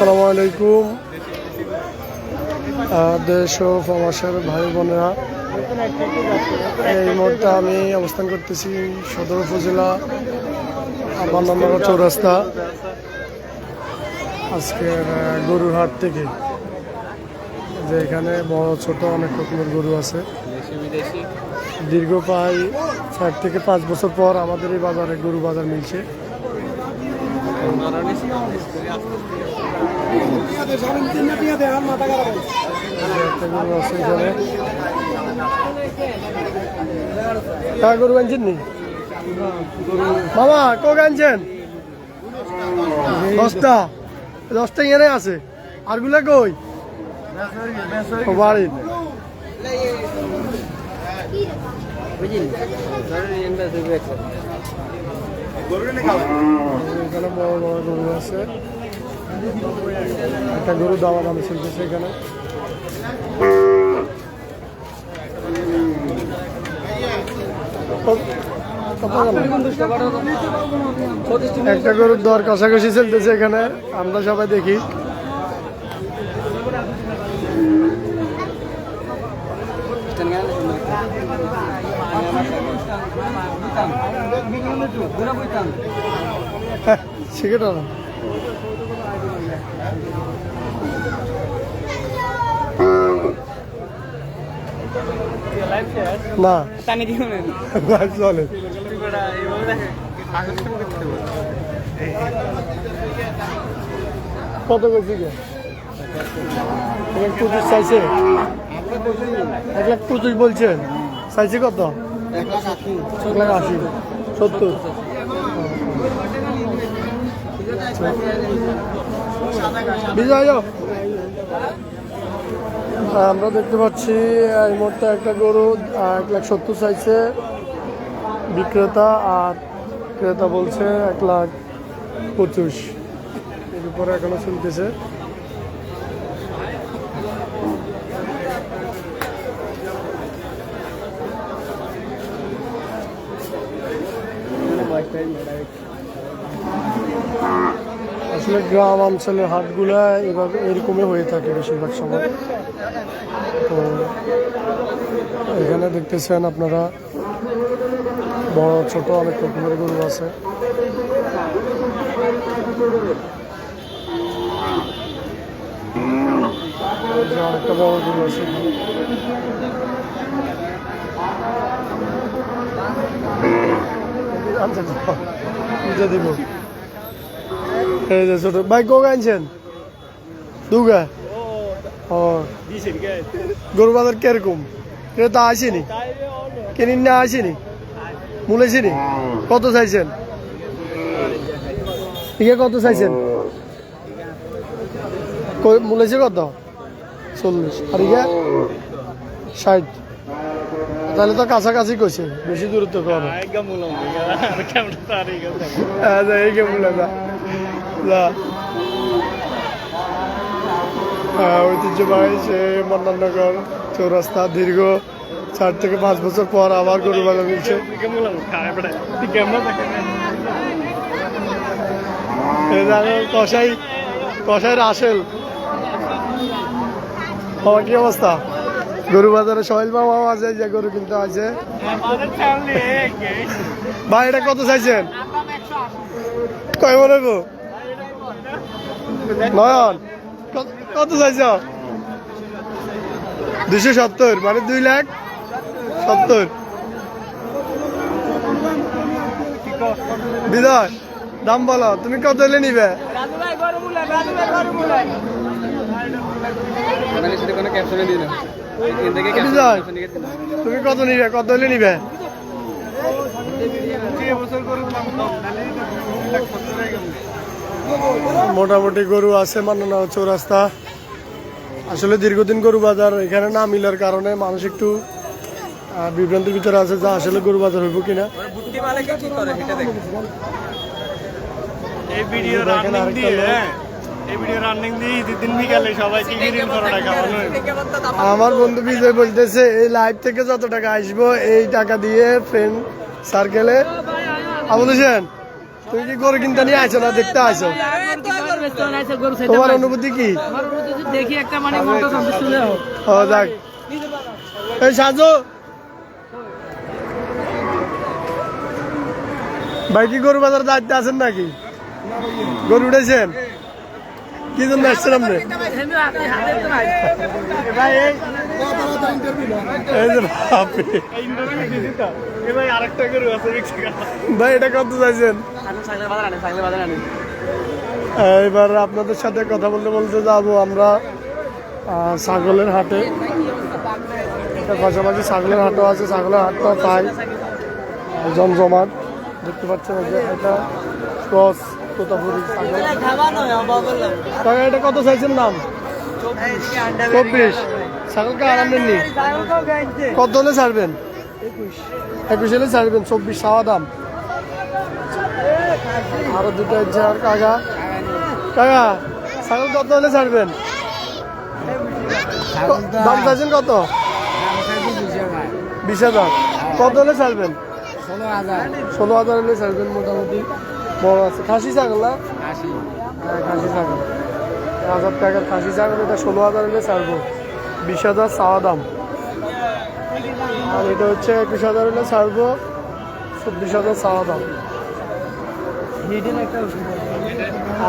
আসসালামু আলাইকুম। দেশ ও প্রবাসের ভাই বোনেরা, এই মুহূর্তে আমি অবস্থান করতেছি সদর উপজেলা বান্দানগর চৌরাস্তা। আজকের গরুর হাট থেকে, যে এখানে বড়, ছোট অনেক রকমের গরু আছে। দীর্ঘ প্রায় চার থেকে পাঁচ বছর পর আমাদের এই বাজারে গরু বাজার মিলছে। গরু আনছেন নি? মামা কোক আনছেন দশটা। দশটা এখানে আছে। আরগুলা কই? ও বাড়ির বড় বড় গরু আছে। একটা গরু দাওয়া দামে চলতেছে এখানে গেল? একটা গরুর দর কষাকষি চলতেছে এখানে আমরা সবাই দেখি সিগারেট আনো। না। টানি দিও না। চলে। কত গে এক লাখ পঁচিশ চাইছে? এক লাখ পঁচিশ বলছেন? চাইছে কত? এক লাখ আশি। সত্তর। আমরা দেখতে পাচ্ছি, এই মুহূর্তে একটা গরু এক লাখ সত্তর চাইছে বিক্রেতা, আর ক্রেতা বলছে এক লাখ পঁচিশ। এর উপরে এখনও চলতেছে। আসলে গ্রাম অঞ্চলের হাটগুলা এভাবে এরকমই হয়ে থাকে বেশিরভাগ সময়। তো এখানে দেখতেছেন আপনারা বড় ছোট অনেক রকমের গরু আছে। অনেকটা বড় গরু আছে। আচ্ছা আচ্ছা, দিব। এই যে ছোট ভাই কোক আনছেন দুগা? ও। গরু বাজার কীরকম? ক্রেতা আসেনি। কিনিন না আসেনি? মূলেছিনি? কত চাইছেন? ঠিক কত চাইছেন? মূলেছে কত? চল্লিশ। আর ইয়ে ষাট। তাহলে তো কাছাকাছি কইছে। বেশি দূরত্ব কম আচ্ছা এই কে আহ, ঐতিহ্যবাহী সে মন্দারনগর চৌরাস্তা দীর্ঘ চার থেকে পাঁচ বছর পর আবার গরু বাজার মিলছে। কষাই কষাই রাসেল। আমার কি অবস্থা? গরু বাজারে সোহেল মামা আছে যে গরু কিনতে আছে ভাই এটা কত চাইছেন? কয় মনে নয়ন, কত- চাইছ? দুশো সত্তর মানে দুই লাখ সত্তর। বিদয়, দাম বলো, তুমি কত হলে নিবে? তুমি কত নিবে? কত হলে নিবে? মোটামুটি গরু আছে মান্নানা চৌরাস্তা। আসলে দীর্ঘদিন গরু বাজার এখানে না মিলার কারণে মানুষ একটু বিভ্রান্তির ভিতরে আছে যে আসলে গরু বাজার হইব কিনা। এই ভিডিও রানিং দিয়ে। হ্যাঁ। আমার বন্ধু বিজয় বলতেছে এই লাইভ থেকে যত টাকা আসব এই টাকা দিয়ে ফ্রেন্ড সার্কেলে আবুল হোসেন তুমি কি গরু কিনতে নিয়ে আইছো না দেখতে আইছো? তোমার অনুভূতি কি? দেখি একটা মানে ও যাক। এই সাজু। ভাই কি গরু বাজার দায়িত্বে আছেন নাকি? গরু উঠেছেন? কি জন্য আসছেন আপনি? আছে ভাই এটা কত চাইছেন? এবার আপনাদের সাথে কথা বলতে বলতে যাব আমরা ছাগলের হাটে। পাশাপাশি ছাগলের হাটও আছে ছাগলের হাটটাও পাই। জমজমাট দেখতে পাচ্ছেন এটা ক্রস তোতাপুরি ছাগল। এটা কত চাইছেন দাম? চব্বিশ। ছাগলকে আরাম নেননি? কত হলে ছাড়বেন? একুশ হলে ছাড়বেন চব্বিশ সাওয়া দাম। আরও দুটো আর কাকা। কাকা ছাগল কত হলে ছাড়বেন? দাম চাইছেন কত? বিশ হাজার। কত হলে ছাড়বেন? ষোলো হাজার। হলে ছাড়বেন মোটামুটি। বড় আছে। খাসি ছাগল না? হ্যাঁ, খাসি ছাগল। হাজার টাকার খাসি ছাগল এটা ষোলো হাজার হলে ছাড়বো। বিশ হাজার চাওয়া দাম। আর এটা হচ্ছে একুশ হাজার হলে ছাড়বো। চব্বিশ হাজার চাওয়া দাম।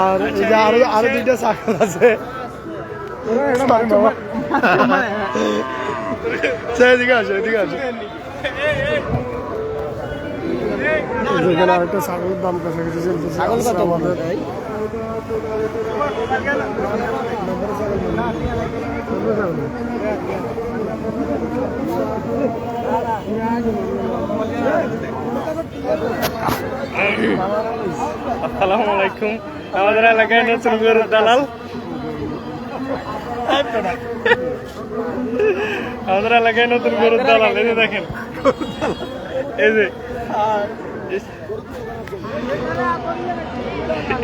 আর এই যে আরও আরও দুইটা ছাগল আছে। এদিকে আসে এদিকে আসে। যেখানে আরেকটা ছাগলের দাম কাছাকাছি চলতেছে ছাগল কত? আমাদের আসসালামু আলাইকুম। আমাদের এলাকায় নতুন গরুর দালাল। আমাদের এলাকায় নতুন গরুর দালাল, এই যে দেখেন। এই যে।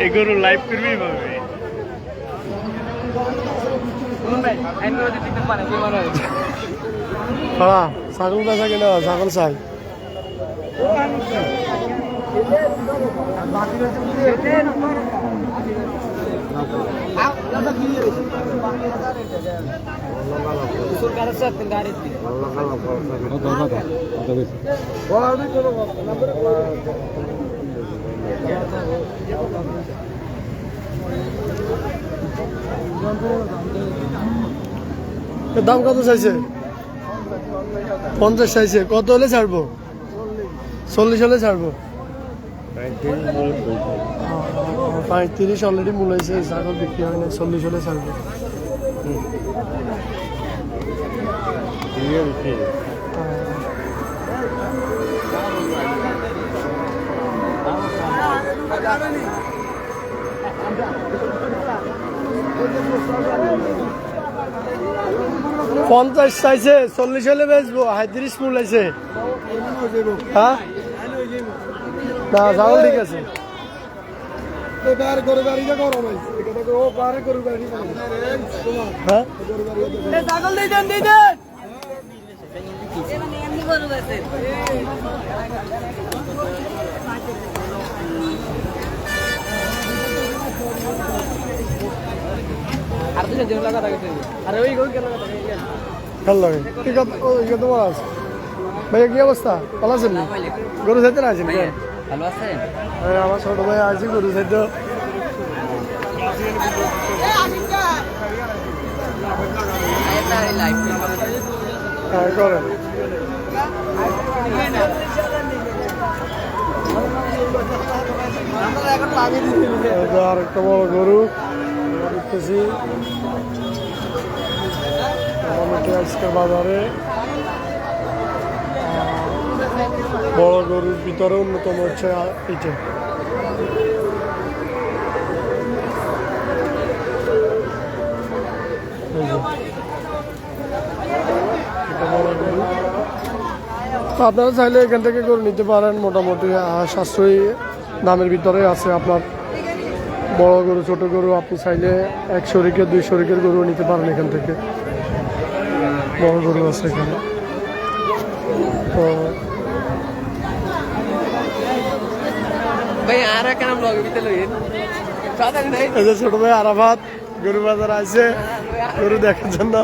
এই গরু লাইভ করবি ভাবে। হ্যাঁ ছাগল বেচা কিনা, ছাগল চাই। দাম কত চাইছে? পঞ্চাশ চাইছে। কত হলে ছাড়বো? চল্লিশ হলে ছাড়বো। পঁয়ত্রিশ অলরেডি মূলাইছে ছাগল বিক্রি হয় না চল্লিশ হলে ছাড়বো পঞ্চাশ চাইছে, চল্লিশ হলে বেচবো হাইত্রিশ মূলাইছে হ্যাঁ না ছাগল ঠিক আছে। হ্যাঁ? আরে ওই গরু কেন ভালো লাগে। ঠিক আছে ও ইয়ে তোমার আছে? ভাইয়া কি অবস্থা? ভালো আছেন? নি? গরু খাইতে না আছেন? ভালো আছেন? আমার ছোট ভাই আছে গরু হ্যাঁ করেন এই যে আর বড় গরু। দেখতেছি বাজারে। বড় গরুর ভিতরে অন্যতম হচ্ছে। এটা আপনারা চাইলে এখান থেকে গরু নিতে পারেন, মোটামুটি সাশ্রয়ী দামের ভিতরে আছে আপনার বড় গরু, ছোট গরু, আপনি চাইলে এক শরিকের দুই শরিকের গরু নিতে পারেন এখান থেকে। বড় গরু আছে এখানে। তো ভাই আর কেন ব্লগ ভিতরে লই সাদা নাই ছোট ভাই আরাফাত, গরু বাজার আছে গরু দেখার জন্য।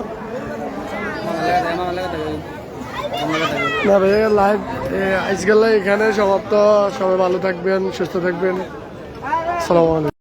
না ভাই লাইভ আজকাল এখানে সমাপ্ত। সবাই ভালো থাকবেন, সুস্থ থাকবেন। সালাম আলাইকুম